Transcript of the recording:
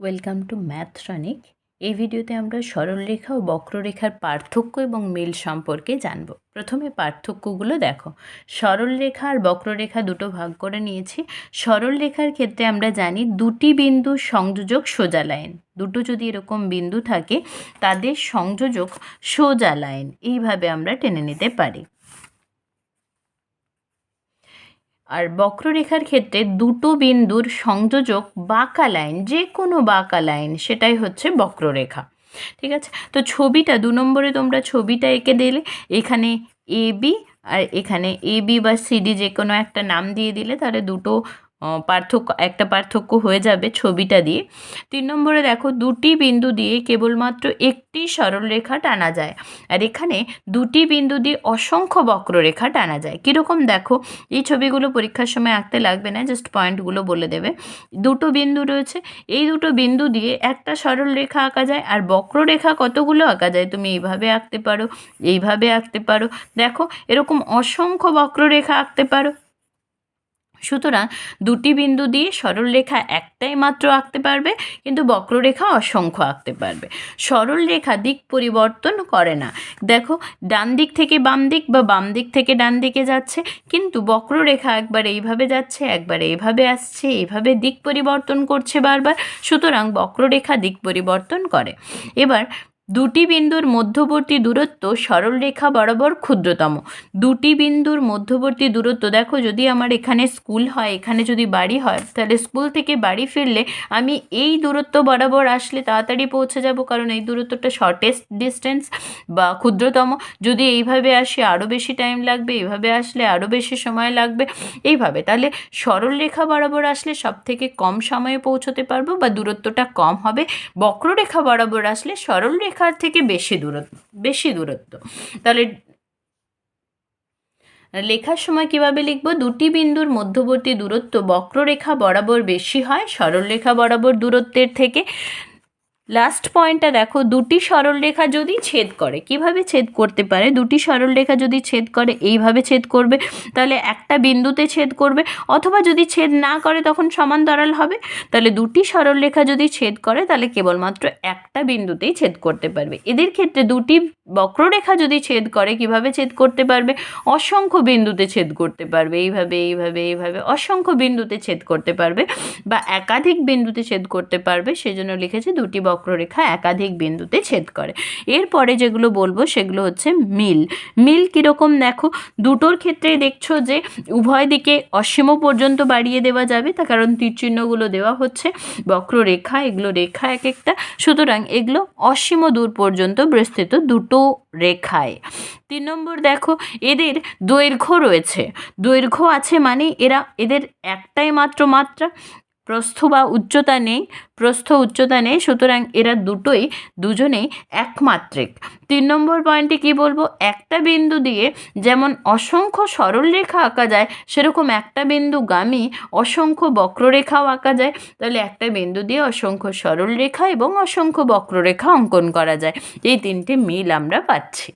Welcome to math tonic এই ভিডিওতে আমরা সরলরেখা ও বক্ররেখার পার্থক্য এবং মিল সম্পর্কে জানব। প্রথমে পার্থক্যগুলো দেখো। সরলরেখা আর বক্ররেখা দুটো ভাগ করে নিয়েছি। সরলরেখার ক্ষেত্রে আমরা জানি দুটি বিন্দু সংযোজক সোজা লাইন। দুটো যদি এরকম বিন্দু থাকে, তাদের সংযোজক সোজা লাইন। এইভাবে আমরা টেনে নিতে পারি। আর বক্ররেখার ক্ষেত্রে দুটো বিন্দুর সংযোজক বাঁকা লাইন, যে কোনো বাঁকা লাইন, সেটাই হচ্ছে বক্ররেখা। ঠিক আছে? তো ছবিটা, দু নম্বরে তোমরা ছবিটা এঁকে দিলে, এখানে এ বি আর এখানে এ বি বা সিডি যে কোনো একটা নাম দিয়ে দিলে তাহলে দুটো পার্থক্য, একটা পার্থক্য হয়ে যাবে ছবিটা দিয়ে। তিন নম্বরে দেখো, দুটি বিন্দু দিয়ে কেবলমাত্র একটি সরলরেখা টানা যায়। আর এখানে দুটি বিন্দু দিয়ে অসংখ্য বক্ররেখা টানা যায়। কীরকম দেখো, এই ছবিগুলো পরীক্ষার সময় আঁকতে লাগবে না জাস্ট পয়েন্টগুলো বলে দেবে। দুটো বিন্দু রয়েছে, এই দুটো বিন্দু দিয়ে একটা সরল রেখা আঁকা যায় আর বক্ররেখা কতগুলো আঁকা যায় তুমি এইভাবে আঁকতে পারো, এইভাবে আঁকতে পারো। দেখো, এরকম অসংখ্য বক্ররেখা আঁকতে পারো। সুতরাং দুটি বিন্দু দিয়ে সরলরেখা একটাই মাত্র আঁকতে পারবে, কিন্তু বক্ররেখা অসংখ্য আঁকতে পারবে। সরলরেখা দিক পরিবর্তন করে না। দেখো, ডান দিক থেকে বাম দিক বা বাম দিক থেকে ডান দিকে যাচ্ছে, কিন্তু বক্ররেখা একবার এইভাবে যাচ্ছে, একবার এইভাবে আসছে, এইভাবে দিক পরিবর্তন করছে বারবার, সুতরাং বক্ররেখা দিক পরিবর্তন করে। এবার দুটি বিন্দুর মধ্যবর্তী দূরত্ব সরলরেখা বরাবর ক্ষুদ্রতম। দুটি বিন্দুর মধ্যবর্তী দূরত্ব, দেখো যদি আমার এখানে স্কুল হয়, এখানে যদি বাড়ি হয়, তাহলে স্কুল থেকে বাড়ি ফিরলে আমি এই দূরত্ব বরাবর আসলে তাড়াতাড়ি পৌঁছে যাব, কারণ এই দূরত্বটা শর্টেস্ট ডিস্টেন্স বা ক্ষুদ্রতম। যদি এইভাবে আসি আরও বেশি টাইম লাগবে, এইভাবে আসলে আরও বেশি সময় লাগবে, এইভাবে। তাহলে সরলরেখা বরাবর আসলে সব থেকে কম সময়ে পৌঁছতে পারব বা দূরত্বটা কম হবে? বক্ররেখা বরাবর আসলে সরলরেখা রেখার থেকে বেশি দূরত্ব বেশি দূরত্ব। তাহলে লেখার সময় কীভাবে লিখব? দুটি বিন্দুর মধ্যবর্তী দূরত্ব বক্ররেখা বরাবর বেশি হয়, সরলরেখা বরাবর দূরত্বের থেকে। লাস্ট পয়েন্টটা দেখো, দুটি সরলরেখা যদি ছেদ করে, কীভাবে ছেদ করতে পারে? দুটি সরলরেখা যদি ছেদ করে, এইভাবে ছেদ করবে, তাহলে একটা বিন্দুতে ছেদ করবে, অথবা যদি ছেদ না করে তখন সমান দরাল হবে। তাহলে দুটি সরলরেখা যদি ছেদ করে, তাহলে কেবলমাত্র একটা বিন্দুতেই ছেদ করতে পারবে। এদের ক্ষেত্রে দুটি বক্ররেখা যদি ছেদ করে, কীভাবে ছেদ করতে পারবে? অসংখ্য বিন্দুতে ছেদ করতে পারবে। এইভাবে এইভাবে এইভাবে অসংখ্য বিন্দুতে ছেদ করতে পারবে বা একাধিক বিন্দুতে ছেদ করতে পারবে। সেজন্য লিখেছে দুটি বক্ররেখা একাধিক বিন্দুতে ছেদ করে। এরপরে যেগুলো বলব, সেগুলো হচ্ছে মিল। মিল কীরকম দেখো? দুটোর ক্ষেত্রেই দেখছ যে উভয় দিকে অসীম পর্যন্ত বাড়িয়ে দেওয়া যাবে। তার কারণ তীরচিহ্নগুলো দেওয়া হচ্ছে। বক্ররেখা, এগুলো রেখা এক একটা। সুতরাং এগুলো অসীম দূর পর্যন্ত বিস্তৃত দুটো রেখায়। তিন নম্বর দেখো, এদের দৈর্ঘ্য রয়েছে। দৈর্ঘ্য আছে মানে এরা, এদের একটাই মাত্র মাত্রা। প্রস্থ বা উচ্চতা নেই, প্রস্থ, উচ্চতা নেই, সুতরাং এরা দুটোই, দুজনেই একমাত্রিক। তিন নম্বর পয়েন্টে কি বলব? একটা বিন্দু দিয়ে যেমন অসংখ্য সরলরেখা আঁকা যায়, সেরকম একটা বিন্দু গামী অসংখ্য বক্ররেখাও আঁকা যায়। তাহলে একটা বিন্দু দিয়ে অসংখ্য সরলরেখা এবং অসংখ্য বক্ররেখা অঙ্কন করা যায়। এই তিনটে মিল আমরা পাচ্ছি।